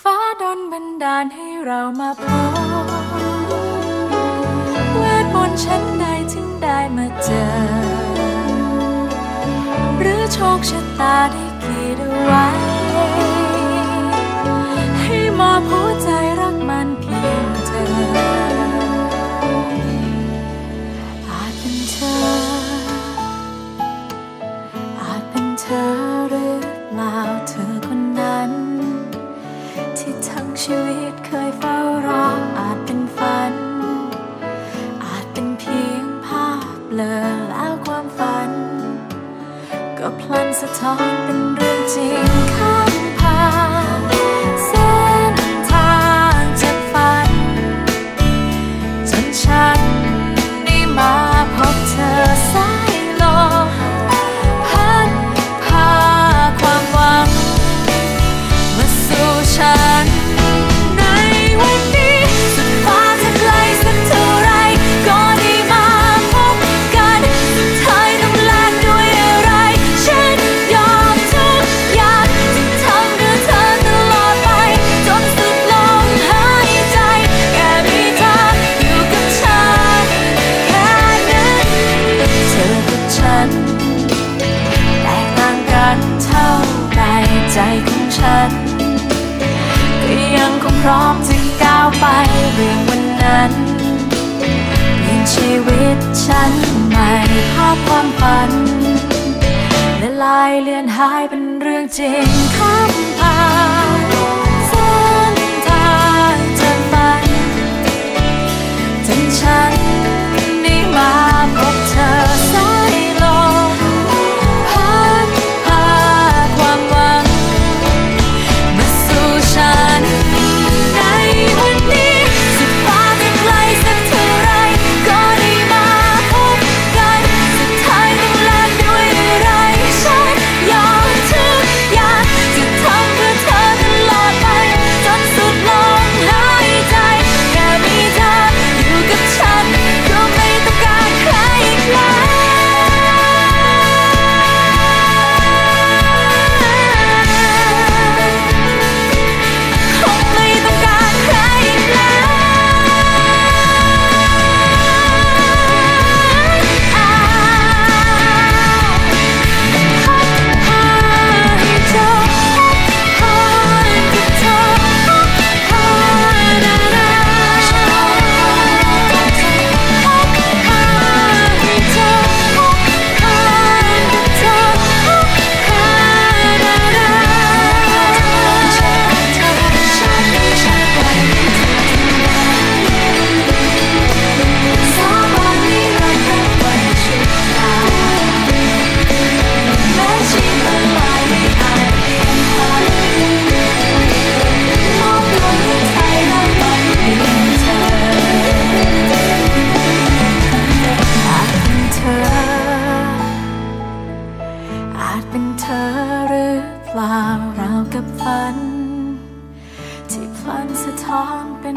ฟ้าดนบันดาลให้เรามาพบเวทมนต์ชั้นใดถึงได้มาเจอ หรือโชคชะตาได้คิดไว้ ให้มอบหัวใจรักมันเพียงเธอ อาจเป็นเธอ อาจเป็นเธอหรือเปล่าเธอ ชีวิตเคยเฝ้ารออาจเป็นฝัน อาจเป็นเพียงภาพเลอแล้วความฝัน ก็พลันสะท้อนเป็นเรื่องจริงค่ะ พร้อมจะก้าวไปเรื่องวันนั้นเปลี่ยนชีวิตฉันใหม่ภาพความฝันและลายเลือนหายเป็นเรื่องจริงข้ามผ่าน อาจเป็นเธอหรือเปล่าราวกับฝัน ที่พลันสะท้อนเป็น